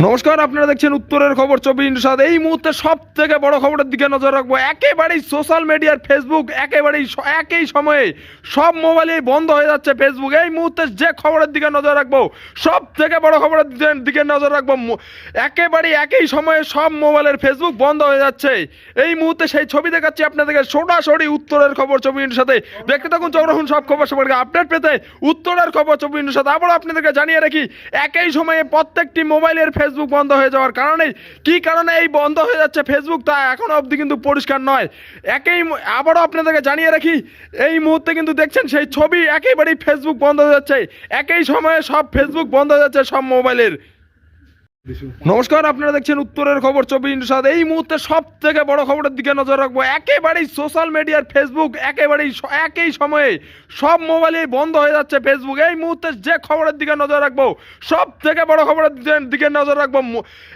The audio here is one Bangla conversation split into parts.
নমস্কার, আপনারা দেখছেন উত্তরের খবর, চব্বিশ ইন্টু সাত। এই মুহূর্তে সব থেকে বড় খবরের দিকে নজর রাখব। একেবারেই সোশ্যাল মিডিয়ার ফেসবুক একেবারেই একই সময়ে সব মোবাইলে বন্ধ হয়ে যাচ্ছে ফেসবুক এই মুহূর্তে যে খবরের দিকে নজর রাখব সব থেকে বড় খবরের দিকে- নজর রাখব একেবারেই একই সময়ে সব মোবাইলের ফেসবুক বন্ধ হয়ে যাচ্ছে। এই মুহূর্তে সেই ছবি দেখাচ্ছি আপনাদেরকে সরাসরি উত্তরের খবর, চব্বিশ ইন্টুর সাথে দেখতে থাকুন, চোখ সব খবর সবার আপডেট পেতে উত্তরের খবর, চব্বিশ ইন্টুর সাথে আবারও আপনাদেরকে জানিয়ে রাখি, একই সময়ে প্রত্যেকটি মোবাইলের ফেসবুক বন্ধ হয়ে যাওয়ার কারণে কি কারণে এই বন্ধ হয়ে যাচ্ছে ফেসবুক তা এখনও অবধি কিন্তু পরিষ্কার নয়। একেই আবারও আপনাদেরকে জানিয়ে রাখি, এই মুহূর্তে কিন্তু দেখছেন সেই ছবি একেবারেই ফেসবুক বন্ধ হয়ে যাচ্ছে। একই সময়ে সব ফেসবুক বন্ধ হয়ে যাচ্ছে সব মোবাইলের। নমস্কার, আপনারা দেখছেন উত্তরের খবর চব্বিশ ইন্টু সাত। এই মুহূর্তে সব থেকে বড় খবরের দিকে নজর রাখব। একেবারেই সোশ্যাল মিডিয়ার ফেসবুক একেবারেই একই সময়ে সব মোবাইলে বন্ধ হয়ে যাচ্ছে ফেসবুক এই মুহূর্তে যে খবরের দিকে নজর রাখব সব থেকে বড় খবরের দিকে- নজর রাখব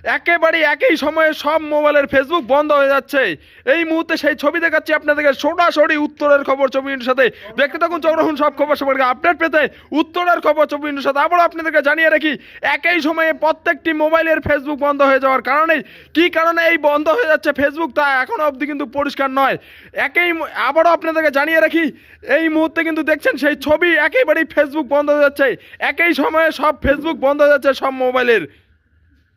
একেবারেই একই সময়ে সব মোবাইলের ফেসবুক বন্ধ হয়ে যাচ্ছে। এই মুহূর্তে সেই ছবি দেখাচ্ছি আপনাদেরকে সরাসরি উত্তরের খবর চব্বিশ সাথে দেখতে থাকুন, চোখ সব খবর সবার আপডেট পেতে উত্তরের খবর চব্বিশ ইন্টুর সাথে আবারও আপনাদেরকে জানিয়ে রাখি, একই সময়ে প্রত্যেকটি মোবাইলের ফেসবুক বন্ধ হয়ে যাওয়ার কারণে কি কারণে এই বন্ধ হয়ে যাচ্ছে ফেসবুক তা এখনও অবধি কিন্তু পরিষ্কার নয়। একই আবারও আপনাদেরকে জানিয়ে রাখি, এই মুহূর্তে কিন্তু দেখছেন সেই ছবি একেবারেই ফেসবুক বন্ধ হয়ে যাচ্ছে। একই সময়ে সব ফেসবুক বন্ধ হয়ে যাচ্ছে সব মোবাইলের।